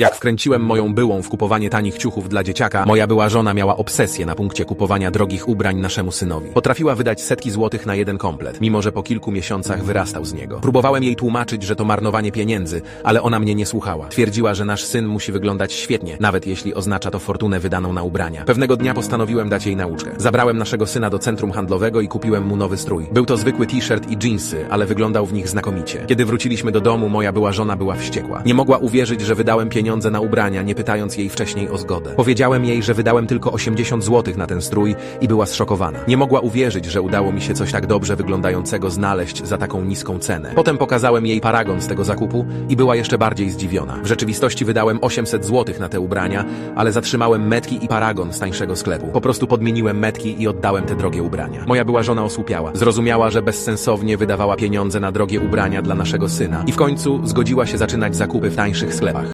Jak wkręciłem moją byłą w kupowanie tanich ciuchów dla dzieciaka, moja była żona miała obsesję na punkcie kupowania drogich ubrań naszemu synowi. Potrafiła wydać setki złotych na jeden komplet, mimo że po kilku miesiącach wyrastał z niego. Próbowałem jej tłumaczyć, że to marnowanie pieniędzy, ale ona mnie nie słuchała. Twierdziła, że nasz syn musi wyglądać świetnie, nawet jeśli oznacza to fortunę wydaną na ubrania. Pewnego dnia postanowiłem dać jej nauczkę. Zabrałem naszego syna do centrum handlowego i kupiłem mu nowy strój. Był to zwykły t-shirt i dżinsy, ale wyglądał w nich znakomicie. Kiedy wróciliśmy do domu, moja była żona była wściekła. Nie mogła uwierzyć, że wydałem pieniądze na ubrania, nie pytając jej wcześniej o zgodę. Powiedziałem jej, że wydałem tylko 80 zł na ten strój i była zszokowana. Nie mogła uwierzyć, że udało mi się coś tak dobrze wyglądającego znaleźć za taką niską cenę. Potem pokazałem jej paragon z tego zakupu i była jeszcze bardziej zdziwiona. W rzeczywistości wydałem 800 zł na te ubrania, ale zatrzymałem metki i paragon z tańszego sklepu. Po prostu podmieniłem metki i oddałem te drogie ubrania. Moja była żona osłupiała. Zrozumiała, że bezsensownie wydawała pieniądze na drogie ubrania dla naszego syna i w końcu zgodziła się zaczynać zakupy w tańszych sklepach.